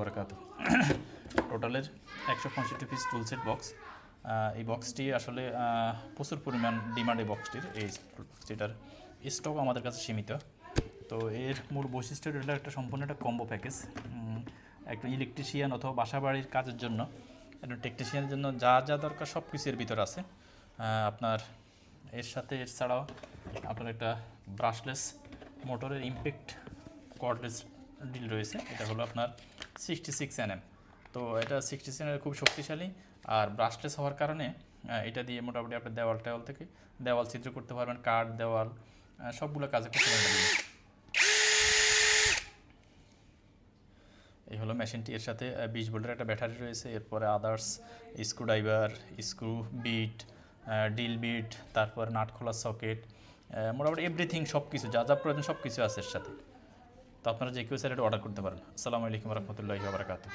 বরকাত টোটালের একশো পঁয়ষট্টি পিস টুল সেট বক্স এই বক্সটি আসলে প্রচুর পরিমাণ ডিমান্ড এই বক্সটির এই যেটার স্টক আমাদের কাছে সীমিত। তো এর মূল বৈশিষ্ট্য হলো একটা সম্পূর্ণ একটা কম্বো প্যাকেজ একটা ইলেকট্রিশিয়ান অথবা বাসা বাড়ির কাজের জন্য, একটা টেকনিশিয়ানের জন্য যা যা দরকার সব কিছু এর ভিতর আছে। আপনার এর সাথে এছাড়াও আপনার একটা ব্রাশলেস মোটরের ইমপ্যাক্ট কর্ডলেস ডিল রয়েছে। এটা হলো আপনার সিক্সটি সিক্স এনএম তো এটা সিক্সটি সিক্স খুব শক্তিশালী। আর ব্রাশলেস হওয়ার কারণে এটা দিয়ে মোটামুটি আপনি দেওয়াল টেওয়াল থেকে দেওয়াল চিত্র করতে পারবেন, কাঠ, দেওয়াল সবগুলো কাজে করতে পারবেন। এই হলো মেশিনটি। এর সাথে বিশ ভোল্টের একটা ব্যাটারি রয়েছে। এরপরে others screwdriver screw bit drill bit তারপর নাট খোলার সকেট মোটামুটি এভরিথিং সব কিছু যা যা প্রয়োজন সব কিছু আছে এর সাথে। তো আপনারা যে কেউ এটা অর্ডার করতে পারেন। আসসালামু আলাইকুম রহমতুল্লাহি বারকাতুহ।